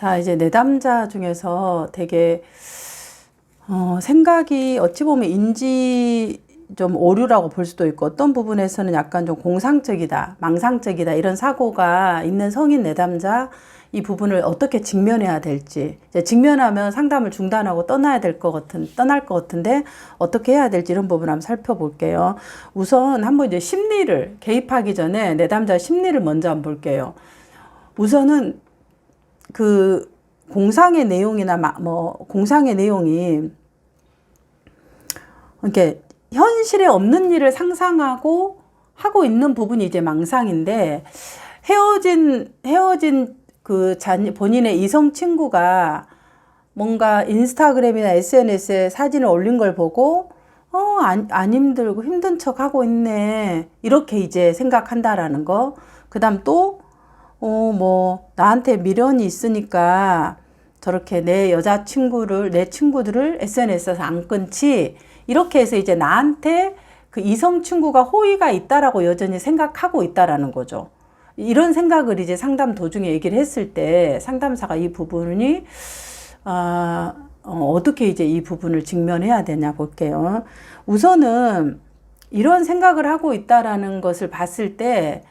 자, 이제 내담자 중에서 되게, 어, 생각이 어찌 보면 인지 좀 오류라고 볼 수도 있고 어떤 부분에서는 약간 좀 공상적이다, 망상적이다 이런 사고가 있는 성인 내담자 이 부분을 어떻게 직면해야 될지 이제 직면하면 상담을 중단하고 떠나야 될 것 같은 떠날 것 같은데 어떻게 해야 될지 이런 부분 한번 살펴볼게요. 우선 한번 이제 심리를 개입하기 전에 내담자 심리를 먼저 한번 볼게요. 우선은 그 공상의 내용이나 마- 뭐 공상의 내용이 이렇게 현실에 없는 일을 상상하고 하고 있는 부분이 이제 망상인데 헤어진 헤어진 그 본인의 이성 친구가 뭔가 인스타그램이나 SNS에 사진을 올린 걸 보고 어, 안, 안 힘들고 힘든 척 하고 있네. 이렇게 이제 생각한다라는 거. 그 다음 또, 어, 뭐, 나한테 미련이 있으니까 저렇게 내 여자친구를, 내 친구들을 SNS에서 안 끊지. 이렇게 해서 이제 나한테 그 이성 친구가 호의가 있다라고 여전히 생각하고 있다라는 거죠. 이런 생각을 이제 상담 도중에 얘기를 했을 때 상담사가 이 부분이 아, 어, 어떻게 이제 이 부분을 직면해야 되냐 볼게요. 우선은 이런 생각을 하고 있다라는 것을 봤을 때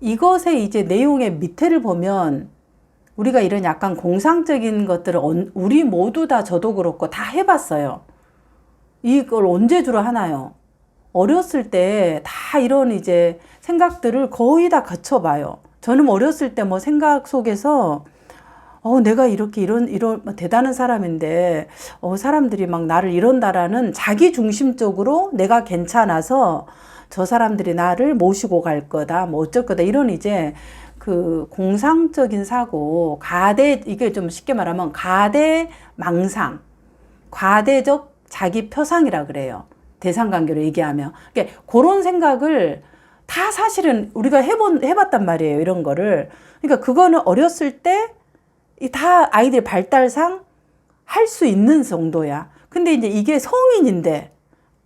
이것의 이제 내용의 밑에를 보면 우리가 이런 약간 공상적인 것들을 언- 우리 모두 다 저도 그렇고 다 해봤어요. 이걸 언제 주로 하나요? 어렸을 때 다 이런 이제 생각들을 거의 다 거쳐봐요. 저는 어렸을 때 뭐 생각 속에서 어, 내가 이렇게 이런, 이런 뭐 대단한 사람인데, 어, 사람들이 막 나를 이런다라는 자기 중심적으로 내가 괜찮아서 저 사람들이 나를 모시고 갈 거다, 뭐 어쩔 거다, 이런 이제 그 공상적인 사고, 가대, 이게 좀 쉽게 말하면 가대 망상, 과대적 자기 표상이라 그래요. 대상관계로 얘기하면. 그러니까 그런 생각을 다 사실은 우리가 해본, 해봤단 말이에요. 이런 거를. 그러니까 그거는 어렸을 때이다 아이들 발달상 할 수 있는 정도야. 근데 이제 이게 성인인데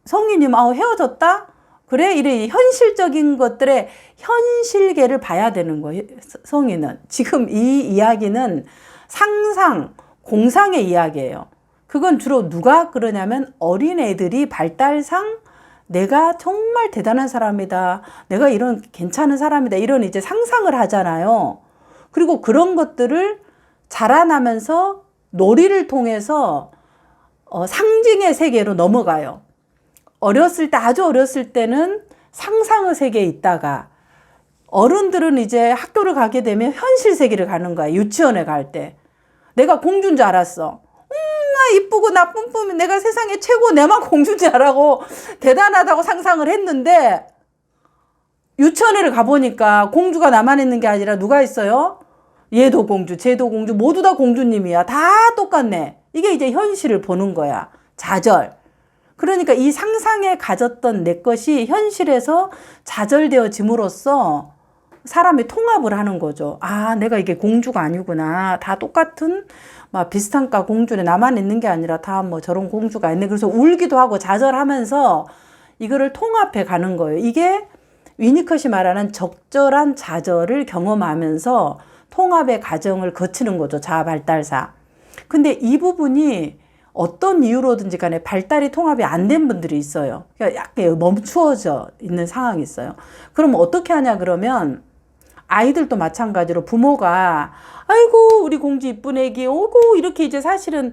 성인이면 아우 헤어졌다? 그래? 이래 현실적인 것들의 현실계를 봐야 되는 거예요. 성인은. 지금 이 이야기는 상상, 공상의 이야기예요. 그건 주로 누가 그러냐면 어린애들이 발달상 내가 정말 대단한 사람이다. 내가 이런 괜찮은 사람이다. 이런 이제 상상을 하잖아요. 그리고 그런 것들을 자라나면서 놀이를 통해서 어, 상징의 세계로 넘어가요. 어렸을 때, 아주 어렸을 때는 상상의 세계에 있다가 어른들은 이제 학교를 가게 되면 현실 세계를 가는 거야. 유치원에 갈 때. 내가 공주인 줄 알았어. 음, 나 이쁘고 나쁜 뿐이 내가 세상에 최고 내만 공주인 줄 알고 대단하다고 상상을 했는데 유치원에를 가보니까 공주가 나만 있는 게 아니라 누가 있어요? 얘도 공주, 쟤도 공주, 모두 다 공주님이야. 다 똑같네. 이게 이제 현실을 보는 거야. 좌절. 그러니까 이 상상에 가졌던 내 것이 현실에서 좌절되어짐으로써 사람이 통합을 하는 거죠. 아, 내가 이게 공주가 아니구나. 다 똑같은 막 비슷한 과 공주네. 나만 있는 게 아니라 다 뭐 저런 공주가 있네. 그래서 울기도 하고 좌절하면서 이거를 통합해 가는 거예요. 이게 위니컷이 말하는 적절한 좌절을 경험하면서 통합의 과정을 거치는 거죠. 자아 발달사. 근데 이 부분이 어떤 이유로든지 간에 발달이 통합이 안 된 분들이 있어요. 그러니까 약간 멈추어져 있는 상황이 있어요. 그럼 어떻게 하냐 그러면 아이들도 마찬가지로 부모가 아이고 우리 공주 이쁜 애기 오고 이렇게 이제 사실은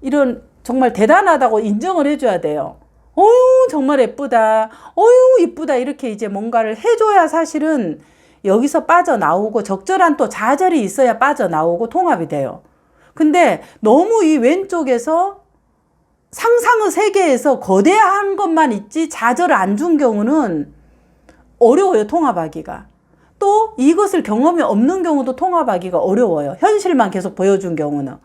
이런 정말 대단하다고 인정을 해줘야 돼요. 어유 정말 예쁘다. 어유 이쁘다 이렇게 이제 뭔가를 해줘야 사실은 여기서 빠져나오고 적절한 또 좌절이 있어야 빠져나오고 통합이 돼요. 근데 너무 이 왼쪽에서 상상의 세계에서 거대한 것만 있지 좌절을 안 준 경우는 어려워요, 통합하기가. 또 이것을 경험이 없는 경우도 통합하기가 어려워요. 현실만 계속 보여준 경우는.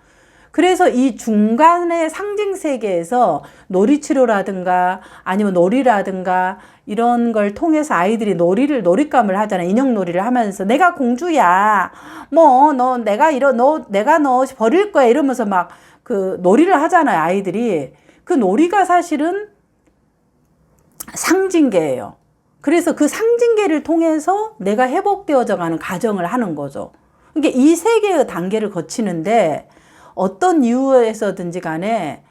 그래서 이 중간의 상징 세계에서 놀이치료라든가 아니면 놀이라든가 이런 걸 통해서 아이들이 놀이를 놀잇감을 하잖아요. 인형 놀이를 하면서 내가 공주야. 뭐 너 내가 이런 너 내가 너 버릴 거야 이러면서 막 그 놀이를 하잖아요. 아이들이. 그 놀이가 사실은 상징계예요. 그래서 그 상징계를 통해서 내가 회복되어져 가는 과정을 하는 거죠. 그러니까 이 세 개의 단계를 거치는데 어떤 이유에서든지 간에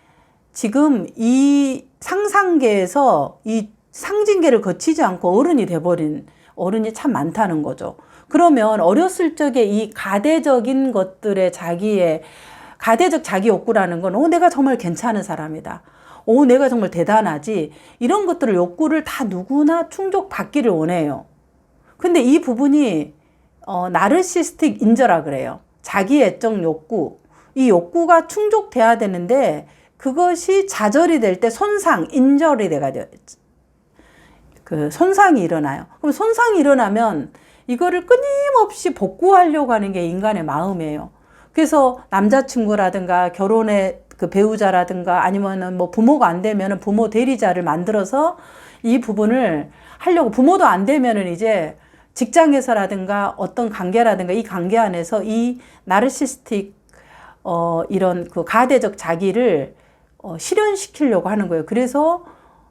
지금 이 상상계에서 이 상징계를 거치지 않고 어른이 돼버린 어른이 참 많다는 거죠. 그러면 어렸을 적에 이 가대적인 것들의 자기의 가대적 자기 욕구라는 건, 어, 내가 정말 괜찮은 사람이다. 오, 내가 정말 대단하지. 이런 것들을 욕구를 다 누구나 충족받기를 원해요. 근데 이 부분이, 어, 나르시스틱 인저라 그래요. 자기 애적 욕구. 이 욕구가 충족돼야 되는데, 그것이 좌절이 될 때 손상, 인절이 돼가. 그 손상이 일어나요. 그럼 손상이 일어나면 이거를 끊임없이 복구하려고 하는 게 인간의 마음이에요. 그래서 남자친구라든가 결혼의 그 배우자라든가 아니면은 뭐 부모가 안 되면은 부모 대리자를 만들어서 이 부분을 하려고 부모도 안 되면은 이제 직장에서라든가 어떤 관계라든가 이 관계 안에서 이 나르시스틱 어 이런 그 가대적 자기를 어 실현시키려고 하는 거예요. 그래서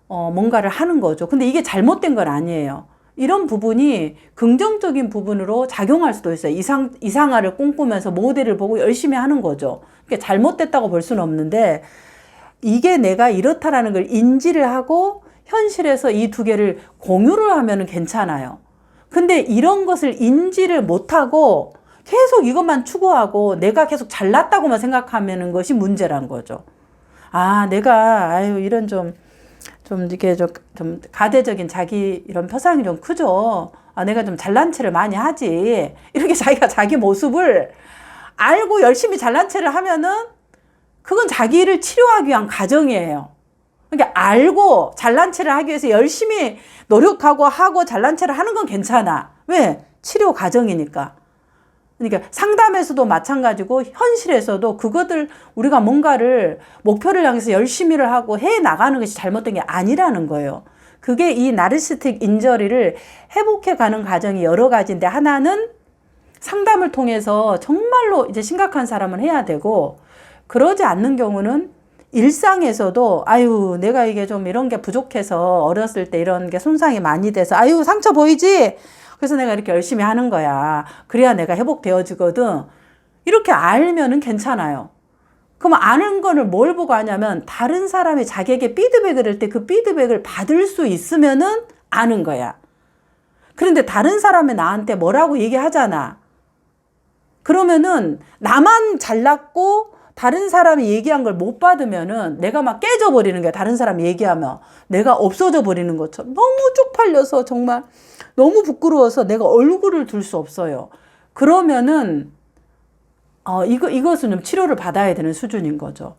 어 뭔가를 하는 거죠. 근데 이게 잘못된 건 아니에요. 이런 부분이 긍정적인 부분으로 작용할 수도 있어요. 이상, 이상화를 꿈꾸면서 모델을 보고 열심히 하는 거죠. 그러니까 잘못됐다고 볼 수는 없는데, 이게 내가 이렇다라는 걸 인지를 하고, 현실에서 이 두 개를 공유를 하면 괜찮아요. 근데 이런 것을 인지를 못하고, 계속 이것만 추구하고, 내가 계속 잘났다고만 생각하면 것이 문제란 거죠. 아, 내가, 아유, 이런 좀, 좀 이게 좀, 좀 가대적인 자기 이런 표상이 좀 크죠. 아, 내가 좀 잘난 체를 많이 하지. 이렇게 자기가 자기 모습을 알고 열심히 잘난 체를 하면은 그건 자기를 치료하기 위한 과정이에요. 그러니까 알고 잘난 체를 하기 위해서 열심히 노력하고 하고 잘난 체를 하는 건 괜찮아. 왜? 치료 과정이니까. 그러니까 상담에서도 마찬가지고 현실에서도 그것들 우리가 뭔가를 목표를 향해서 열심히를 하고 해 나가는 것이 잘못된 게 아니라는 거예요. 그게 이 나르시틱 인저리를 회복해 가는 과정이 여러 가지인데 하나는 상담을 통해서 정말로 이제 심각한 사람은 해야 되고 그러지 않는 경우는 일상에서도 아유 내가 이게 좀 이런 게 부족해서 어렸을 때 이런 게 손상이 많이 돼서 아유 상처 보이지 그래서 내가 이렇게 열심히 하는 거야. 그래야 내가 회복되어지거든. 이렇게 알면은 괜찮아요. 그럼 아는 거를 뭘 보고 하냐면 다른 사람이 자기에게 피드백을 할 때 그 피드백을 받을 수 있으면은 아는 거야. 그런데 다른 사람이 나한테 뭐라고 얘기하잖아. 그러면은 나만 잘났고 다른 사람이 얘기한 걸 못 받으면은 내가 막 깨져버리는 거야. 다른 사람이 얘기하면. 내가 없어져 버리는 것처럼. 너무 쪽팔려서 정말 너무 부끄러워서 내가 얼굴을 둘 수 없어요. 그러면은, 어, 이거, 이것은 좀 치료를 받아야 되는 수준인 거죠.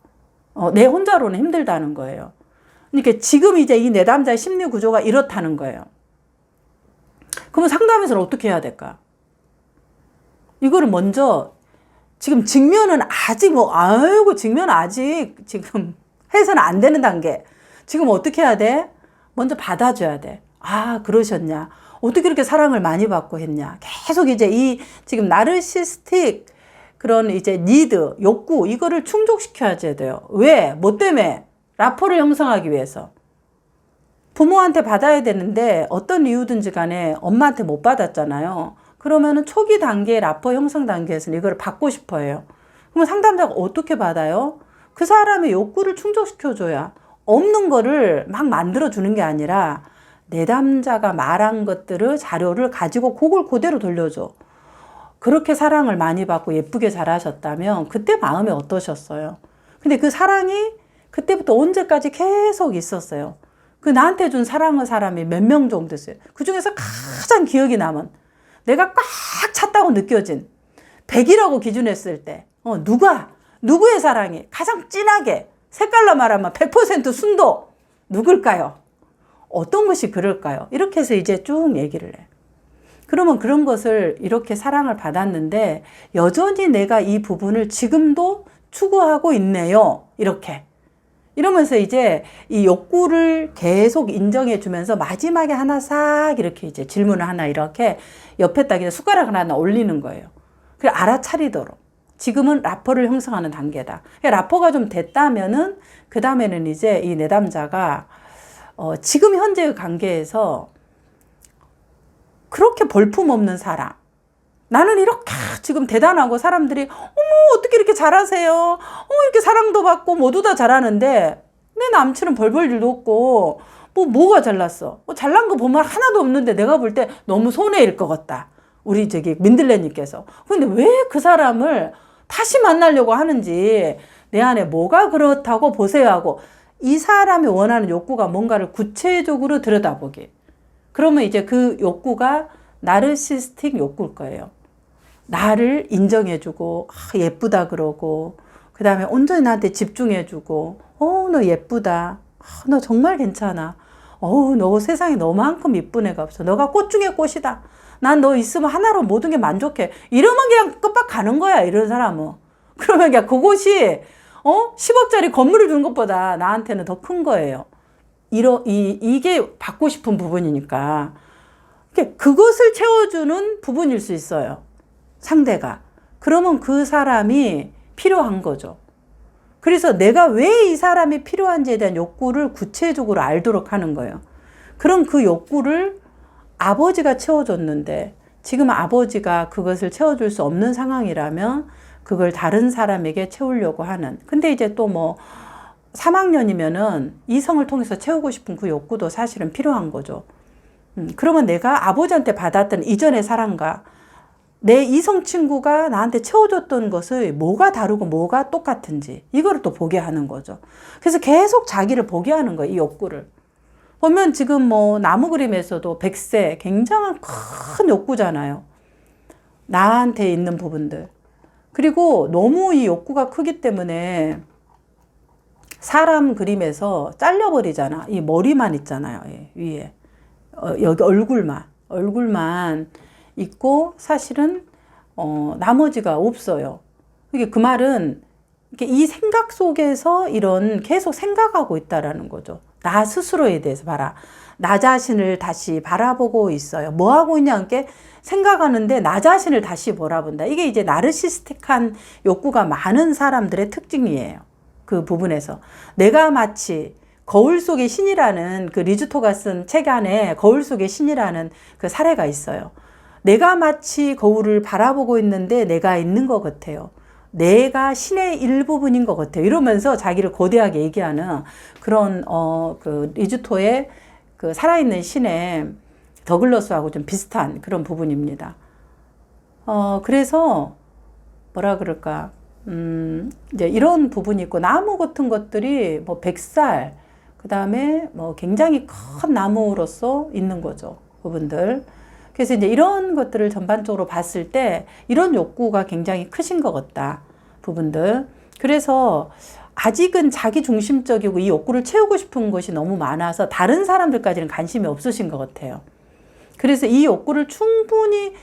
어, 내 혼자로는 힘들다는 거예요. 그러니까 지금 이제 이 내담자의 심리 구조가 이렇다는 거예요. 그러면 상담에서는 어떻게 해야 될까? 이거를 먼저 지금 직면은 아직 뭐 아이고 직면 아직 지금 해서는 안 되는 단계. 지금 어떻게 해야 돼? 먼저 받아줘야 돼. 아 그러셨냐? 어떻게 그렇게 사랑을 많이 받고 했냐? 계속 이제 이 지금 나르시스틱 그런 이제 니드, 욕구 이거를 충족시켜야 돼요. 왜? 뭐 때문에? 라포를 형성하기 위해서. 부모한테 받아야 되는데 어떤 이유든지 간에 엄마한테 못 받았잖아요. 그러면은 초기 단계의 라포 형성 단계에서는 이걸 받고 싶어 해요. 그러면 상담자가 어떻게 받아요? 그 사람의 욕구를 충족시켜줘야 없는 거를 막 만들어주는 게 아니라 내담자가 말한 것들을 자료를 가지고 그걸 그대로 돌려줘. 그렇게 사랑을 많이 받고 예쁘게 잘하셨다면 그때 마음이 어떠셨어요? 근데 그 사랑이 그때부터 언제까지 계속 있었어요. 그 나한테 준 사랑의 사람이 몇 명 정도 있어요. 그 중에서 가장 기억이 남은 내가 꽉 찼다고 느껴진 100이라고 기준했을 때 어, 누가 누구의 사랑이 가장 진하게 색깔로 말하면 100% 순도 누굴까요? 어떤 것이 그럴까요? 이렇게 해서 이제 쭉 얘기를 해. 그러면 그런 것을 이렇게 사랑을 받았는데 여전히 내가 이 부분을 지금도 추구하고 있네요. 이렇게. 이러면서 이제 이 욕구를 계속 인정해 주면서 마지막에 하나 싹 이렇게 이제 질문을 하나 이렇게 옆에다 그냥 숟가락을 하나 올리는 거예요. 그래 알아차리도록. 지금은 라퍼를 형성하는 단계다. 라퍼가 좀 됐다면은 그 다음에는 이제 이 내담자가 어, 지금 현재의 관계에서 그렇게 볼품 없는 사람, 나는 이렇게 지금 대단하고 사람들이 어머 어떻게 이렇게 잘하세요? 어 이렇게 사랑도 받고 모두 다 잘하는데 내 남친은 벌벌 일도 없고 뭐 뭐가 잘났어? 뭐 잘난 거 보면 하나도 없는데 내가 볼 때 너무 손해일 것 같다. 우리 저기 민들레님께서 근데 왜 그 사람을 다시 만나려고 하는지 내 안에 뭐가 그렇다고 보세요 하고 이 사람이 원하는 욕구가 뭔가를 구체적으로 들여다보기. 그러면 이제 그 욕구가 나르시스틱 욕구일 거예요. 나를 인정해주고 아, 예쁘다 그러고 그 다음에 온전히 나한테 집중해주고 어 너 예쁘다. 아, 너 정말 괜찮아. 어우 너 세상에 너만큼 이쁜 애가 없어. 너가 꽃 중에 꽃이다. 난 너 있으면 하나로 모든 게 만족해. 이러면 그냥 끝박 가는 거야 이런 사람은. 그러면 그냥 그곳이 어 10억짜리 건물을 주는 것보다 나한테는 더 큰 거예요 이러 이 이게 받고 싶은 부분이니까 그것을 채워주는 부분일 수 있어요. 상대가. 그러면 그 사람이 필요한 거죠. 그래서 내가 왜 이 사람이 필요한지에 대한 욕구를 구체적으로 알도록 하는 거예요. 그럼 그 욕구를 아버지가 채워줬는데 지금 아버지가 그것을 채워줄 수 없는 상황이라면 그걸 다른 사람에게 채우려고 하는. 근데 이제 또 뭐 3학년이면은 이성을 통해서 채우고 싶은 그 욕구도 사실은 필요한 거죠. 음, 그러면 내가 아버지한테 받았던 이전의 사랑과 내 이성 친구가 나한테 채워줬던 것을 뭐가 다르고 뭐가 똑같은지 이거를 또 보게 하는 거죠. 그래서 계속 자기를 보게 하는 거예요. 이 욕구를. 보면 지금 뭐 나무 그림에서도 백세 굉장한 큰 욕구잖아요. 나한테 있는 부분들. 그리고 너무 이 욕구가 크기 때문에 사람 그림에서 잘려버리잖아. 이 머리만 있잖아요. 예, 위에. 어, 여기 얼굴만. 얼굴만 있고 사실은 어, 나머지가 없어요. 이게 그 말은 이 생각 속에서 이런 계속 생각하고 있다라는 거죠. 나 스스로에 대해서 봐라. 나 자신을 다시 바라보고 있어요. 뭐 하고 있냐, 이렇게 생각하는데 나 자신을 다시 바라본다. 이게 이제 나르시스틱한 욕구가 많은 사람들의 특징이에요. 그 부분에서. 내가 마치 거울 속의 신이라는 그 리즈토가 쓴 책 안에 거울 속의 신이라는 그 사례가 있어요. 내가 마치 거울을 바라보고 있는데 내가 있는 것 같아요. 내가 신의 일부분인 것 같아요. 이러면서 자기를 거대하게 얘기하는 그런 어 그 리즈토의 그 살아있는 신의 더글러스하고 좀 비슷한 그런 부분입니다. 어 그래서 뭐라 그럴까 음 이제 이런 부분이 있고 나무 같은 것들이 뭐 백살 그 다음에 뭐 굉장히 큰 나무로서 있는 거죠 부분들. 그래서 이제 이런 것들을 전반적으로 봤을 때 이런 욕구가 굉장히 크신 것 같다. 부분들. 그래서 아직은 자기 중심적이고 이 욕구를 채우고 싶은 것이 너무 많아서 다른 사람들까지는 관심이 없으신 것 같아요. 그래서 이 욕구를 충분히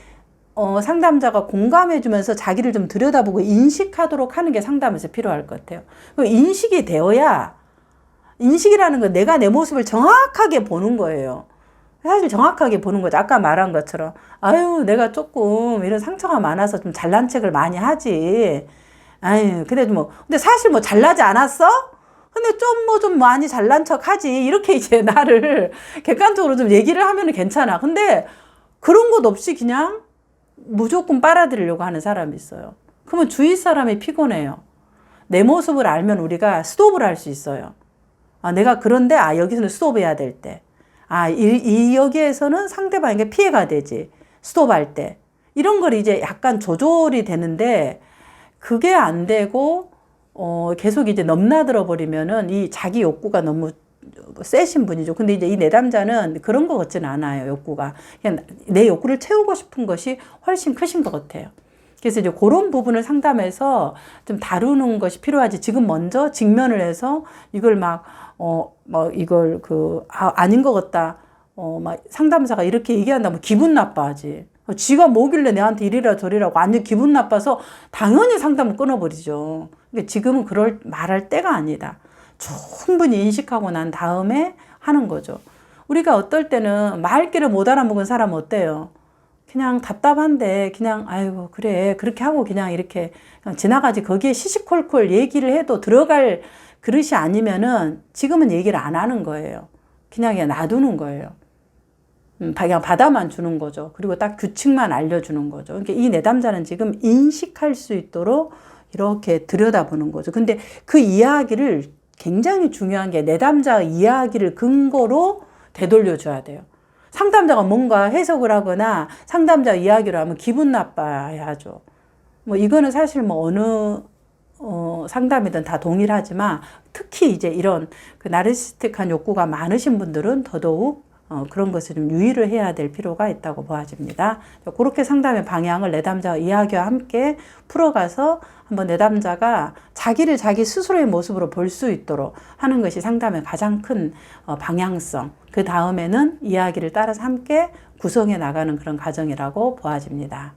어, 상담자가 공감해주면서 자기를 좀 들여다보고 인식하도록 하는 게 상담에서 필요할 것 같아요. 그 인식이 되어야 인식이라는 건 내가 내 모습을 정확하게 보는 거예요. 사실 정확하게 보는 거죠. 아까 말한 것처럼. 아유, 내가 조금 이런 상처가 많아서 좀 잘난 척을 많이 하지. 아유, 근데 뭐, 근데 사실 뭐 잘나지 않았어? 근데 좀뭐 좀 많이 잘난 척 하지. 이렇게 이제 나를 객관적으로 좀 얘기를 하면 괜찮아. 근데 그런 것 없이 그냥 무조건 빨아들이려고 하는 사람이 있어요. 그러면 주위 사람이 피곤해요. 내 모습을 알면 우리가 스톱을 할 수 있어요. 아, 내가 그런데, 아, 여기서는 스톱해야 될 때. 아, 이, 이 여기에서는 상대방에게 피해가 되지. 스톱할 때. 이런 걸 이제 약간 조절이 되는데, 그게 안 되고, 어, 계속 이제 넘나들어 버리면은 이 자기 욕구가 너무 세신 분이죠. 근데 이제 이 내담자는 그런 것 같지는 않아요, 욕구가. 그냥 내 욕구를 채우고 싶은 것이 훨씬 크신 것 같아요. 그래서 이제 그런 부분을 상담해서 좀 다루는 것이 필요하지. 지금 먼저 직면을 해서 이걸 막, 어, 뭐 이걸 그, 아, 아닌 것 같다. 어, 막 상담사가 이렇게 얘기한다면 기분 나빠하지. 지가 뭐길래 내한테 이리라 저리라고 완전 기분 나빠서 당연히 상담을 끊어버리죠. 근데 지금은 그럴 말할 때가 아니다. 충분히 인식하고 난 다음에 하는 거죠. 우리가 어떨 때는 말귀를 못 알아먹은 사람 어때요? 그냥 답답한데 그냥 아이고 그래 그렇게 하고 그냥 이렇게 그냥 지나가지 거기에 시시콜콜 얘기를 해도 들어갈 그릇이 아니면은 지금은 얘기를 안 하는 거예요. 그냥 그냥 놔두는 거예요. 음, 그냥 받아만 주는 거죠. 그리고 딱 규칙만 알려주는 거죠. 그러니까 이 내담자는 지금 인식할 수 있도록 이렇게 들여다보는 거죠. 근데 그 이야기를 굉장히 중요한 게 내담자의 이야기를 근거로 되돌려 줘야 돼요. 상담자가 뭔가 해석을 하거나 상담자 이야기를 하면 기분 나빠야 하죠. 뭐 이거는 사실 뭐 어느 어, 상담이든 다 동일하지만 특히 이제 이런 그 나르시스틱한 욕구가 많으신 분들은 더더욱 어, 그런 것을 좀 유의를 해야 될 필요가 있다고 보아집니다. 그렇게 상담의 방향을 내담자 이야기와 함께 풀어가서 한번 내담자가 자기를 자기 스스로의 모습으로 볼 수 있도록 하는 것이 상담의 가장 큰 어, 방향성. 그 다음에는 이야기를 따라서 함께 구성해 나가는 그런 과정이라고 보아집니다.